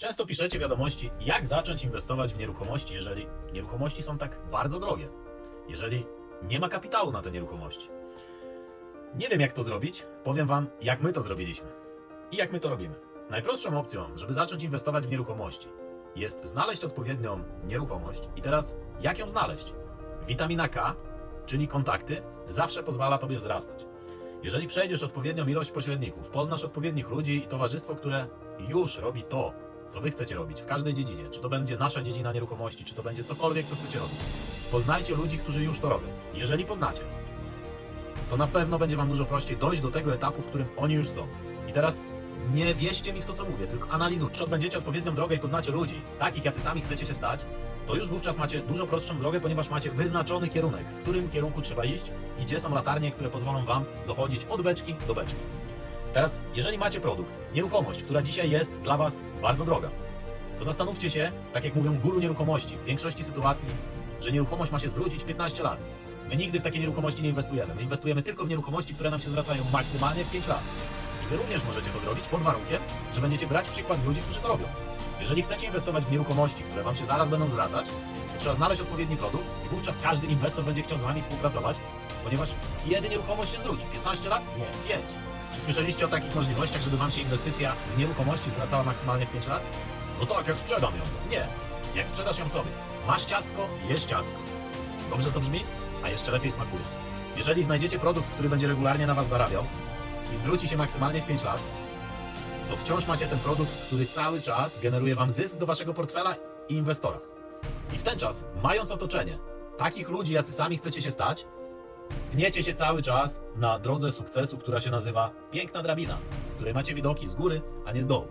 Często piszecie wiadomości, jak zacząć inwestować w nieruchomości, jeżeli nieruchomości są tak bardzo drogie, jeżeli nie ma kapitału na te nieruchomości. Nie wiem, jak to zrobić, powiem Wam, jak my to zrobiliśmy i jak my to robimy. Najprostszą opcją, żeby zacząć inwestować w nieruchomości, jest znaleźć odpowiednią nieruchomość i teraz jak ją znaleźć? Witamina K, czyli kontakty, zawsze pozwala Tobie wzrastać. Jeżeli przejdziesz odpowiednią ilość pośredników, poznasz odpowiednich ludzi i towarzystwo, które już robi to, co Wy chcecie robić w każdej dziedzinie, czy to będzie nasza dziedzina nieruchomości, czy to będzie cokolwiek, co chcecie robić, poznajcie ludzi, którzy już to robią. Jeżeli poznacie, to na pewno będzie Wam dużo prościej dojść do tego etapu, w którym oni już są. I teraz nie wierzcie mi w to, co mówię, tylko analizujcie. Czy odbędziecie odpowiednią drogę i poznacie ludzi, takich, jacy sami chcecie się stać, to już wówczas macie dużo prostszą drogę, ponieważ macie wyznaczony kierunek, w którym kierunku trzeba iść i gdzie są latarnie, które pozwolą Wam dochodzić od beczki do beczki. Teraz, jeżeli macie produkt, nieruchomość, która dzisiaj jest dla Was bardzo droga, to zastanówcie się, tak jak mówią guru nieruchomości, w większości sytuacji, że nieruchomość ma się zwrócić w 15 lat. My nigdy w takie nieruchomości nie inwestujemy. My inwestujemy tylko w nieruchomości, które nam się zwracają maksymalnie w 5 lat. I Wy również możecie to zrobić pod warunkiem, że będziecie brać przykład z ludzi, którzy to robią. Jeżeli chcecie inwestować w nieruchomości, które Wam się zaraz będą zwracać, to trzeba znaleźć odpowiedni produkt i wówczas każdy inwestor będzie chciał z Wami współpracować, ponieważ kiedy nieruchomość się zwróci? 15 lat? Nie, 5. Czy słyszeliście o takich możliwościach, żeby Wam się inwestycja w nieruchomości zwracała maksymalnie w 5 lat? No tak, jak sprzedam ją. Nie. Jak sprzedasz ją sobie. Masz ciastko, jesz ciastko. Dobrze to brzmi? A jeszcze lepiej smakuje. Jeżeli znajdziecie produkt, który będzie regularnie na Was zarabiał i zwróci się maksymalnie w 5 lat, to wciąż macie ten produkt, który cały czas generuje Wam zysk do Waszego portfela i inwestora. I w ten czas, mając otoczenie takich ludzi, jacy sami chcecie się stać, pniecie się cały czas na drodze sukcesu, która się nazywa piękna drabina, z której macie widoki z góry, a nie z dołu.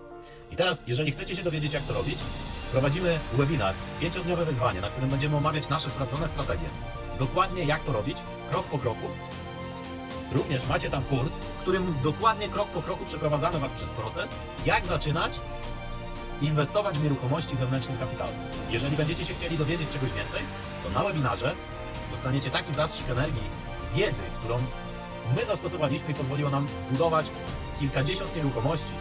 I teraz, jeżeli chcecie się dowiedzieć, jak to robić, prowadzimy webinar, pięciodniowe wyzwanie, na którym będziemy omawiać nasze sprawdzone strategie. Dokładnie jak to robić, krok po kroku. Również macie tam kurs, w którym dokładnie krok po kroku przeprowadzamy Was przez proces, jak zaczynać inwestować w nieruchomości zewnętrznym kapitałem. Jeżeli będziecie się chcieli dowiedzieć czegoś więcej, to na webinarze dostaniecie taki zastrzyk energii, wiedzy, którą my zastosowaliśmy i pozwoliło nam zbudować kilkadziesiąt nieruchomości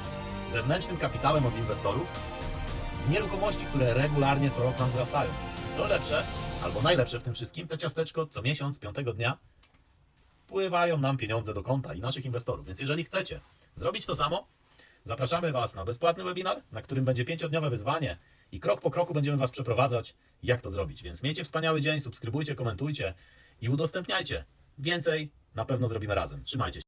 zewnętrznym kapitałem od inwestorów w nieruchomości, które regularnie co rok nam wzrastają. Co lepsze, albo najlepsze w tym wszystkim, to ciasteczko co miesiąc, piątego dnia wpływają nam pieniądze do konta i naszych inwestorów. Więc jeżeli chcecie zrobić to samo, zapraszamy Was na bezpłatny webinar, na którym będzie pięciodniowe wyzwanie i krok po kroku będziemy Was przeprowadzać, jak to zrobić. Więc miejcie wspaniały dzień, subskrybujcie, komentujcie i udostępniajcie. Więcej na pewno zrobimy razem. Trzymajcie się.